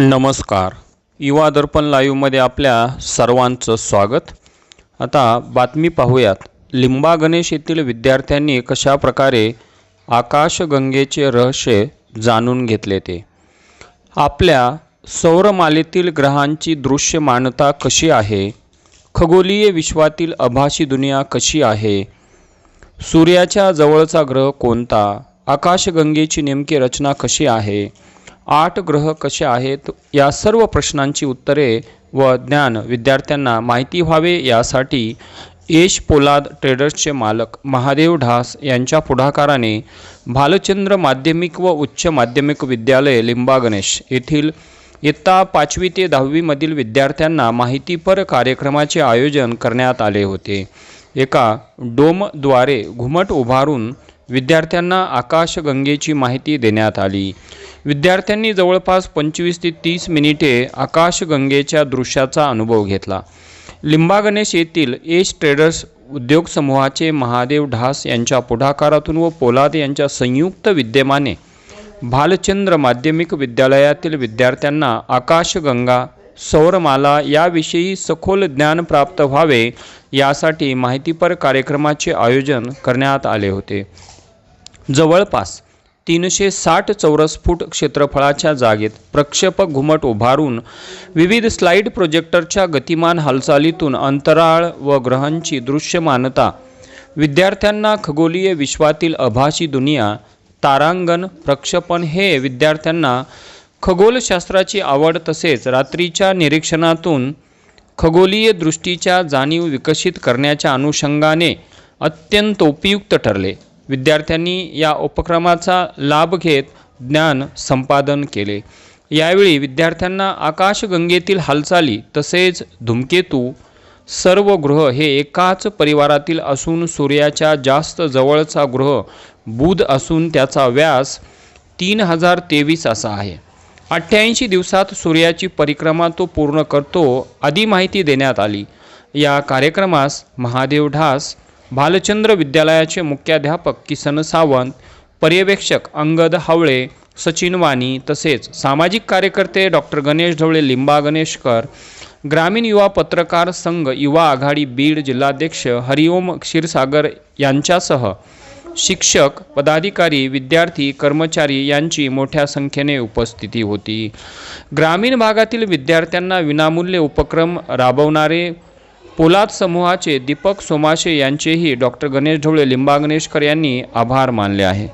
नमस्कार. युवा दर्पण लाईव्हमध्ये आपल्या सर्वांचं स्वागत. आता बातमी पाहूयात. लिंबा गणेश येथील विद्यार्थ्यांनी कशा प्रकारे आकाशगंगेचे रहस्य जाणून घेतले ते? आपल्या सौरमालेतील ग्रहांची दृश्यमानता कशी आहे? खगोलीय विश्वातील आभासी दुनिया कशी आहे? सूर्याच्या जवळचा ग्रह कोणता? आकाशगंगेची नेमकी रचना कशी आहे? आठ ग्रह कसे आहेत? या सर्व प्रश्नांची उत्तरे व ज्ञान विद्यार्थ्यांना माहिती व्हावे यासाठी येश पोलाद ट्रेडर्सचे मालक महादेव ढास यांच्या पुढाकाराने भालचंद्र माध्यमिक व उच्च माध्यमिक विद्यालय लिंबागणेश येथील इयत्ता पाचवी ते दहावीमधील विद्यार्थ्यांना माहितीपर कार्यक्रमाचे आयोजन करण्यात आले होते. एका डोमद्वारे घुमट उभारून विद्यार्थ्यांना आकाशगंगेची माहिती देण्यात आली. विद्यार्थ्यांनी जवळपास पंचवीस ते तीस मिनिटे आकाशगंगेच्या दृश्याचा अनुभव घेतला. लिंबागणेश येथील एश ट्रेडर्स उद्योग समूहाचे महादेव ढास यांच्या पुढाकारातून व पोलाद यांच्या संयुक्त विद्यमाने भालचंद्र माध्यमिक विद्यालयातील विद्यार्थ्यांना आकाशगंगा सौरमाला याविषयी सखोल ज्ञान प्राप्त व्हावे यासाठी माहितीपर कार्यक्रमाचे आयोजन करण्यात आले होते. जवळपास तीनशे साठ चौरस फूट क्षेत्रफळाच्या जागेत प्रक्षेपक घुमट उभारून विविध स्लाईड प्रोजेक्टरच्या गतिमान हालचालीतून अंतराळ व ग्रहांची दृश्यमानता विद्यार्थ्यांना खगोलीय विश्वातील आभासी दुनिया तारांगण प्रक्षेपण हे विद्यार्थ्यांना खगोलशास्त्राची आवड तसेच रात्रीच्या निरीक्षणातून खगोलीय दृष्टीच्या जाणीव विकसित करण्याच्या अनुषंगाने अत्यंत उपयुक्त ठरले. विद्यार्थ्यांनी या उपक्रमाचा लाभ घेत ज्ञान संपादन केले. यावेळी विद्यार्थ्यांना आकाशगंगेतील हालचाली तसेच धूमकेतू सर्व ग्रह हे एकाच परिवारातील असून सूर्याच्या जास्त जवळचा ग्रह बुध असून त्याचा व्यास तीन हजार तेवीस असा आहे. अठ्ठ्याऐंशी दिवसात सूर्याची परिक्रमा तो पूर्ण करतो आदी माहिती देण्यात आली. या कार्यक्रमास महादेव ढास भालचंद्र विद्यालयाचे मुख्याध्यापक किसन सावंत पर्यवेक्षक अंगद हावळे सचिन वाणी तसेच सामाजिक कार्यकर्ते डॉक्टर गणेश ढवळे लिंबा गणेशकर ग्रामीण युवा पत्रकार संघ युवा आघाडी बीड जिल्हाध्यक्ष हरिओम क्षीरसागर यांच्यासह शिक्षक पदाधिकारी विद्यार्थी कर्मचारी यांची मोठ्या संख्येने उपस्थिती होती. ग्रामीण भागातील विद्यार्थ्यांना विनामूल्य उपक्रम राबवणारे पोलाद समूहाचे दीपक सोमाशे यांचेही डॉक्टर गणेश ढवळे लिंबा गणेशकर यांनी आभार मानले आहे